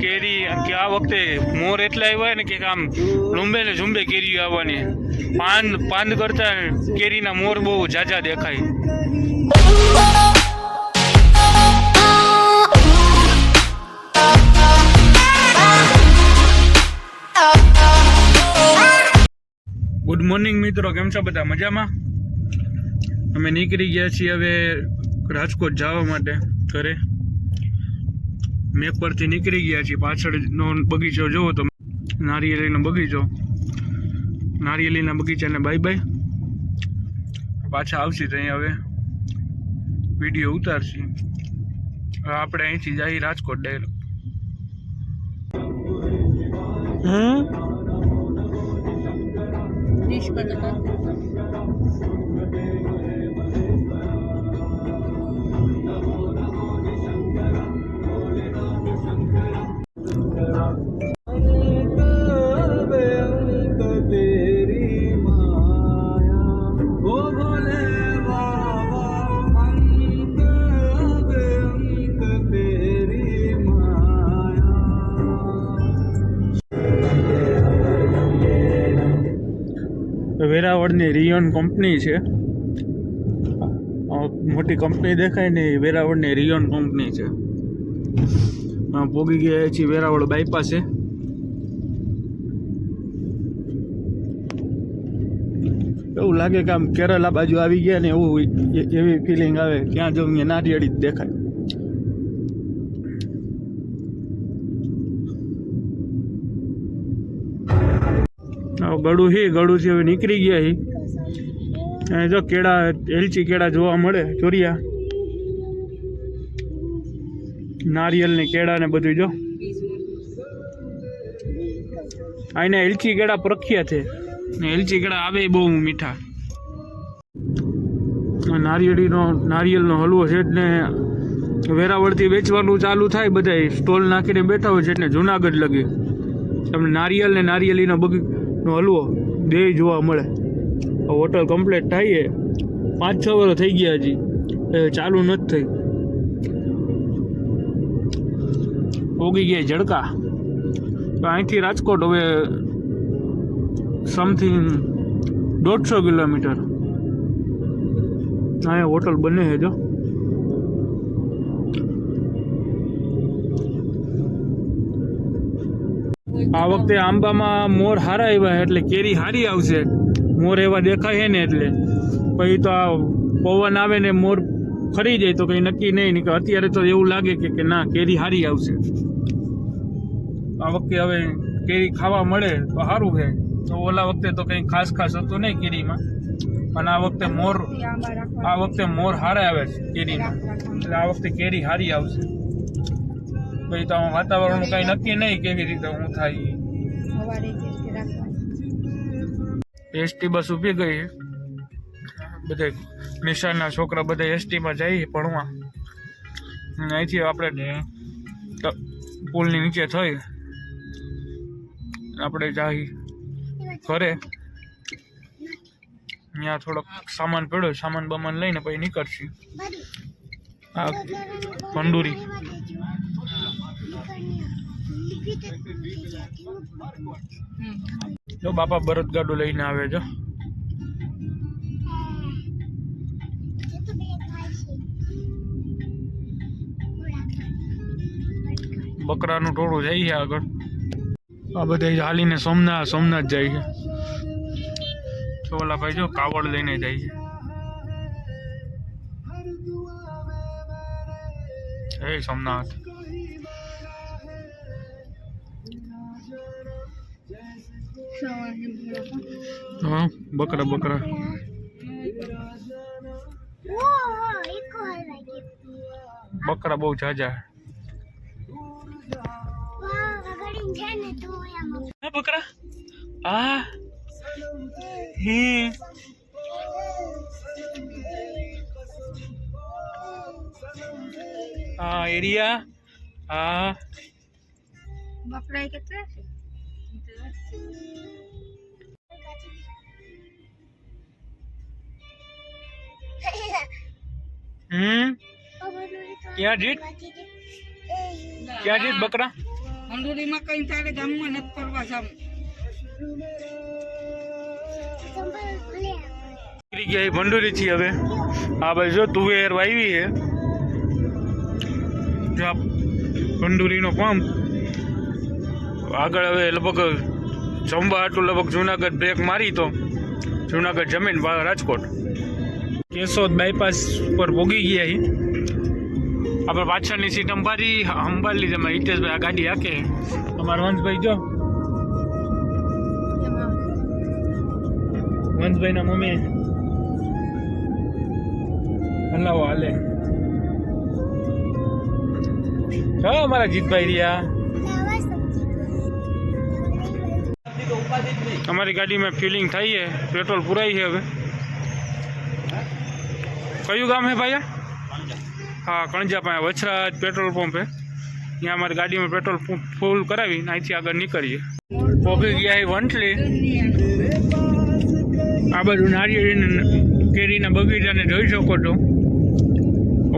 કેરી કે આ વખતે મોર એટલા આવ્યા ને કે આમ લુંબે ને ઝુંબે કેરી આવવાની. પાન પાન કરતા કેરીના મોર બહુ જાજા દેખાય. ગુડ મોર્નિંગ મિત્રો કેમ છો બધા? મજામાં? અમે નીકળી ગયા છીએ હવે રાજકોટ જવા માટે ઘરે. મેઘ પરથી નીકળી ગયા છીએ. પાછળનો બગીચો જોવો તો નારિયેળીનો બગીચો. નારિયેળીના બગીચાને બાય બાય પાછા આવશે તો અહીં હવે વીડિયો ઉતારશી. હવે આપણે અહીંથી જઈએ રાજકોટ ડાયરેક્ટ હમ? વેરાવળની રિયોન કંપની છે. મોટી કંપની દેખાય ને એ વેરાવળની રિયોન કંપની છે. પોગી ગયા છીએ વેરાવળ બાયપાસે એવું લાગે કે આમ કેરલા બાજુ આવી ગયા ને એવું એવી ફિલિંગ આવે ત્યાં જવું નારિયેળી જ દેખાય. ગળું છે ગળુંથી હવે નીકળી ગયા છે અને જો કેળા, એલચી કેળા જોવા મળે, ચોરિયા. નારિયેલ ને કેળા ને બધું જો. આને એલચી કેળા પ્રખ્યાત છે. ને એલચી કેળા આવે બહુ મીઠા. નારિયેળીનો નારિયેલનો હલવો છે ને વેરાવળથી વેચવાનું ચાલુ થાય બધા સ્ટોલ નાખીને બેઠા હોય છે એટલે જુનાગઢ લગી. તમને નારિયેલ ને નારિયેળીનો બગી નો હલવો દેહી જોવા મળે. હોટલ કમ્પ્લીટ થાય પાંચ છ વર્ષ થઈ ગયા હજી. એ ચાલુ નથી થઈ. ઓગી ગયા જડકા તો અહીંથી રાજકોટ હવે સમથિંગ દોઢસો કિલોમીટર. અહીંયા હોટલ બને છે જો. આ વખતે આંબામાં મોર હારા આવ્યા એટલે કેરી હારી આવશે. મોર એવા દેખાય છે ને એટલે. પછી તો આ પવન આવે ને મોર ફરી જાય તો કંઈ નક્કી નહીં કે અત્યારે તો એવું લાગે કે કે ના કેરી હારી આવશે. આ વખતે હવે કેરી ખાવા મળે તો સારું છે. તો ઓલા વખતે તો કંઈ ખાસ ખાસ હતું નહીં કેરીમાં. અને આ વખતે મોર આ વખતે મોર હારે આવે છે કેરીમાં. એટલે આ વખતે કેરી હારી આવશે. પછી તો આમાં વાતાવરણ કઈ નક્કી નહીં કેવી રીતે હું થાય. એસટી બસ ઊભી ગઈ. બધે નિશાળના છોકરા બધા એસટીમાં જાય ભણવા. અહીંથી આપણે પુલની નીચે થઈ. આપણે જાય ઘરે. ત્યાં થોડોક સામાન પડ્યો સામાન બમાન લઈને પછી નીકળશે. આ કંડુરી જો બાપા બળદગાડું લઈને આવે જો. બકરાનું ટોળું જાય છે આગળ. આ બધા હાલીને સોમનાથ સોમનાથ જાય છે. તો ભાઈ જો કાવડ લઈને જાય છે. હે સોમનાથ. હા બકરા બકરા. બકરા બહુ જાજા. બકરા. આ હે. આ એરિયા. આ બકરા કેટલા છે? હમ? ક્યાં જીત? ક્યાં જીત બકરા? અંડુરીમાં કઈ તારે ગામમાં નથી કરવા જામ નીકળી ગયા એ ભંડોરી થી હવે. આ ભાઈ જો તુવેર વાવી છે. જો આ ભંડોરીનો પંપ આગળ હવે લગભગ જમવા આટલું લગભગ જુનાગઢ બ્રેક મારી તો. જુનાગઢ જમીન રાજકોટ. કેશોદ બાયપાસ પર ભોગી ગયા હી આપણે પાછળની સીટ અંબારી અંબાલી તમે હિતેશભાઈ આ ગાડી હાકે. તમારા વંશભાઈ જો. વંશભાઈના મમ્મી. હલાવો હાલે. હા મારા જીતભાઈ રહ્યા. અમારી ગાડીમાં ફિલિંગ થઈ છે, પેટ્રોલ પુરાઈ છે હવે. કયું ગામ હે ભાઈ હા કણજા પાસે વછરાજ પેટ્રોલ પંપ હે. ત્યાં અમારી ગાડીમાં પેટ્રોલ પંપ ફૂલ કરાવી અહીંથી આગળ નીકળીએ. પહોંચી ગયા એ વંટલી. આ બધું નારિયેળીને કેરીના બગીચાને જોઈ શકો છો.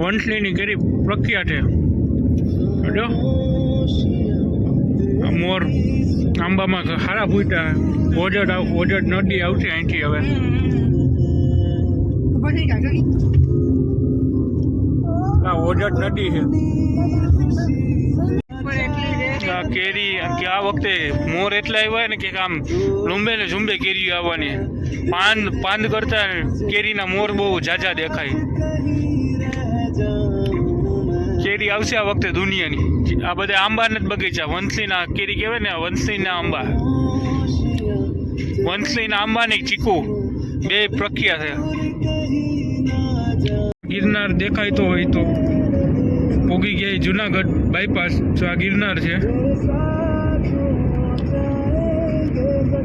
વંટલીની કેરી પ્રખ્યાત છે જો મોર આંબામાં હારા ફૂટા ઓજડ આવ- ઓજડ નદી આવશે અહીંથી હવે. બની જાય. આ ઓજડ નદી છે. કેરી કે આ વખતે મોર એટલા આવ્યા ને કે આમ લુંબે ને ઝુંબે કેરી આવવાની. પાન પાન કરતા કેરીના મોર બહુ ઝાઝા દેખાય. કેરી આવશે આ વખતે દુનિયાની. આ બધા આંબાના જ બગીચા. વંથલીના કેરી કહેવાય ને આ વંથલીના આંબા. વંથલીના આંબા ને ચીકુ. બે પ્રખ્યાત છે ગિરનાર દેખાય તો હોય તો પોગી ગયા જુનાગઢ બાયપાસ જો આ ગિરનાર છે.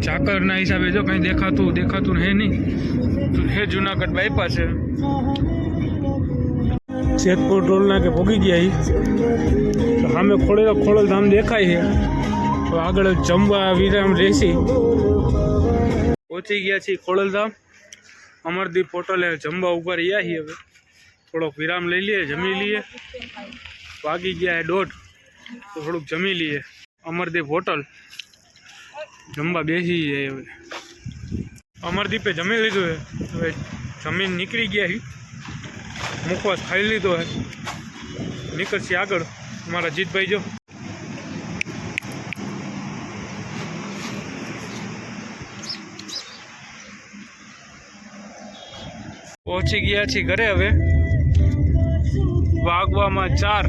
ઝાકરના હિસાબે જો કંઈ દેખાતું દેખાતું હે નહીં. હે જુનાગઢ બાયપાસ છે. જેતપુર ટોલના કે ભોગી ગયા સામે ખોળેલો ખોડલ ધામ દેખાય છે. તો આગળ જમવા વિરામ રહેશે. પહોંચી ગયા છીએ ખોડલધામ અમરદીપ હોટલે જમવા ઊભા રહ્યા છીએ હવે. થોડોક વિરામ લઈ લઈએ જમી લઈએ. વાગી ગયા દોઢ. તો થોડુંક જમી લઈએ. અમરદીપ હોટલ. જમવા બેસી જાય હવે. અમરદીપે જમી લીધું છે. હવે જમીન નીકળી ગયા છે. મુખવાસ ખાઈ લીધો છે. નીકળશે આગળ. અમારા જીતભાઈ જો. પહોંચી ગયા છીએ ઘરે હવે. વાગવામાં ચાર.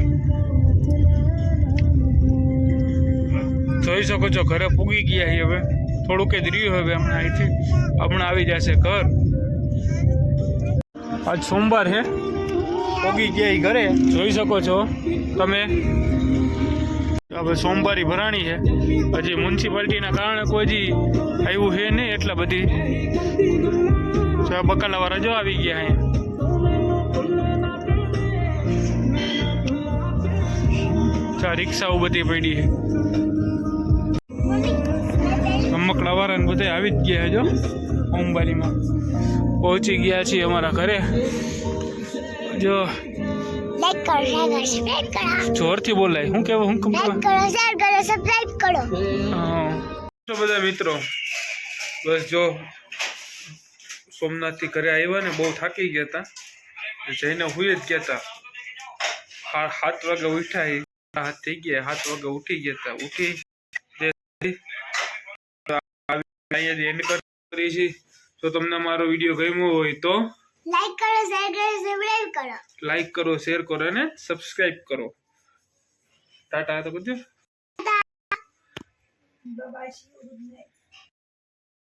જોઈ શકો છો, ઘરે પૂગી ગયા છીએ હવે. થોડુંક જ રહ્યું હવે હમણાં અહીંથી. હમણાં આવી જશે ઘર. આજ સોમવાર છે પૂગી ગયા ઈ ઘરે. જોઈ શકો છો તમે. હવે સોમવારી ભરાણી છે. હજી મ્યુનિસિપાલિટીના કારણે કોઈ આવ્યું છે નહીં એટલા બધી. બકાલાવાળા જો આવી ગયા અહીંયા. ચા રિક્ષાઓ બધી પડી છે. રમકડાવાળા ને બધા આવી જ ગયા જો અંબાલીમાં. પહોંચી ગયા છીએ અમારા ઘરે. જો, જોરથી બોલાય. શું કેવું કહું કરો હા. બધા મિત્રો, બસ જો, સોમનાથથી ઘરે આવ્યા ને, બહુ થાકી ગયા હતા. જઈને હુઈ જ ગયા હતા. હા, સાત વાગે ઉઠ્યા હાથ થઈ ગયા સાત વાગે ઉઠી ગયા હતા ઉઠી એન્ડ કરી છે. જો તમને મારો વીડિયો ગમ્યો હોય તો લાઈક કરો શેર કરો સબસ્ક્રાઇબ કરો. લાઈક કરો શેર કરો અને સબસ્ક્રાઇબ કરો. ટાટા તો બધું.